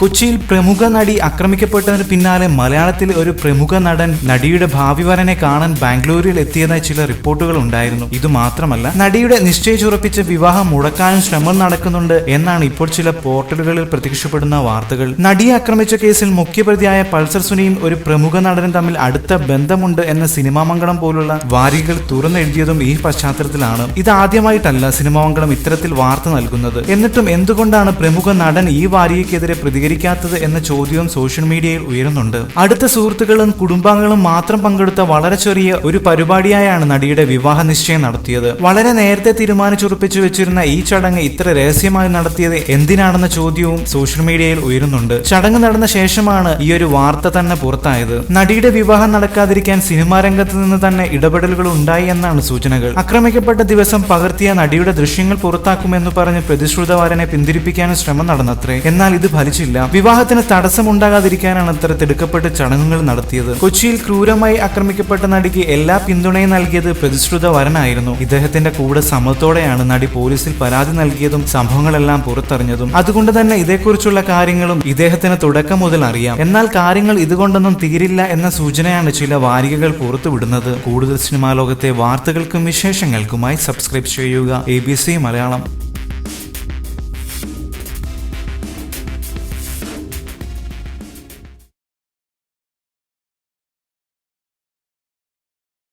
കൊച്ചിയിൽ പ്രമുഖ നടി ആക്രമിക്കപ്പെട്ടതിന് പിന്നാലെ മലയാളത്തിൽ ഒരു പ്രമുഖ നടൻ നടിയുടെ ഭാവി വരനെ കാണാൻ ബാംഗ്ലൂരിൽ എത്തിയതായി ചില റിപ്പോർട്ടുകൾ ഉണ്ടായിരുന്നു. ഇത് മാത്രമല്ല നടിയുടെ നിശ്ചയിച്ചുറപ്പിച്ച വിവാഹം മുടക്കാനും ശ്രമം നടക്കുന്നുണ്ട് എന്നാണ് ഇപ്പോൾ ചില പോർട്ടലുകളിൽ പ്രത്യക്ഷപ്പെടുന്ന വാർത്തകൾ. നടിയെ ആക്രമിച്ച കേസിൽ മുഖ്യപ്രതിയായ പൾസർ സുനിയും ഒരു പ്രമുഖ നടനും തമ്മിൽ അടുത്ത ബന്ധമുണ്ട് എന്ന സിനിമാമംഗളം പോലുള്ള വാരികൾ തുറന്നെഴുതിയതും ഈ പശ്ചാത്തലത്തിലാണ്. ഇത് ആദ്യമായിട്ടല്ല സിനിമാമംഗളം ഇത്തരത്തിൽ വാർത്ത നൽകുന്നത്. എന്നിട്ടും എന്തുകൊണ്ടാണ് പ്രമുഖ നടൻ ഈ വാരികയ്ക്കെതിരെ പ്രതികരിക്കാത്തത് എന്ന ചോദ്യവും സോഷ്യൽ മീഡിയയിൽ ഉയരുന്നുണ്ട്. അടുത്ത സുഹൃത്തുക്കളും കുടുംബാംഗങ്ങളും മാത്രം പങ്കെടുത്ത വളരെ ചെറിയ ഒരു പരിപാടിയായാണ് നടിയുടെ വിവാഹ നിശ്ചയം നടത്തിയത്. വളരെ നേരത്തെ തീരുമാനിച്ചുറപ്പിച്ചു വെച്ചിരുന്ന ഈ ചടങ്ങ് ഇത്ര രഹസ്യമായി നടത്തിയത് എന്തിനാണെന്ന ചോദ്യവും സോഷ്യൽ മീഡിയയിൽ ഉയരുന്നുണ്ട്. ചടങ്ങ് നടന്ന ശേഷമാണ് ഈ ഒരു വാർത്ത തന്നെ പുറത്തായത്. നടിയുടെ വിവാഹം നടക്കാതിരിക്കാൻ സിനിമാ രംഗത്ത് നിന്ന് തന്നെ ഇടപെടലുകൾ ഉണ്ടായി എന്നാണ് സൂചനകൾ. ആക്രമിക്കപ്പെട്ട ദിവസം പകർത്തിയ നടിയുടെ ദൃശ്യങ്ങൾ പുറത്താക്കുമെന്ന് പറഞ്ഞ് പ്രതിശ്രുതവാരനെ പിന്തിരിപ്പിക്കാനും ശ്രമം നടന്നത്രേ. എന്നാൽ ഇത് ഫലിച്ചില്ല. വിവാഹത്തിന് തടസ്സമുണ്ടാകാതിരിക്കാനാണ് അത്ര തിടുക്കപ്പെട്ട് ചടങ്ങുകൾ നടത്തിയത്. കൊച്ചിയിൽ ക്രൂരമായി ആക്രമിക്കപ്പെട്ട നടിക്ക് എല്ലാ പിന്തുണയും നൽകിയത് പ്രതിശ്രുത വരനായിരുന്നു. ഇദ്ദേഹത്തിന്റെ കൂടെ സമ്മതത്തോടെയാണ് നടി പോലീസിൽ പരാതി നൽകിയതും സംഭവങ്ങളെല്ലാം പുറത്തറിഞ്ഞതും. അതുകൊണ്ട് തന്നെ ഇതേക്കുറിച്ചുള്ള കാര്യങ്ങളും ഇദ്ദേഹത്തിന് തുടക്കം മുതൽ അറിയാം. എന്നാൽ കാര്യങ്ങൾ ഇതുകൊണ്ടൊന്നും തീരില്ല എന്ന സൂചനയാണ് ചില വാരികകൾ പുറത്തുവിടുന്നത്. കൂടുതൽ സിനിമാ ലോകത്തെ വാർത്തകൾക്കും വിശേഷങ്ങൾക്കുമായി സബ്സ്ക്രൈബ് ചെയ്യുക. A B C Malayalam.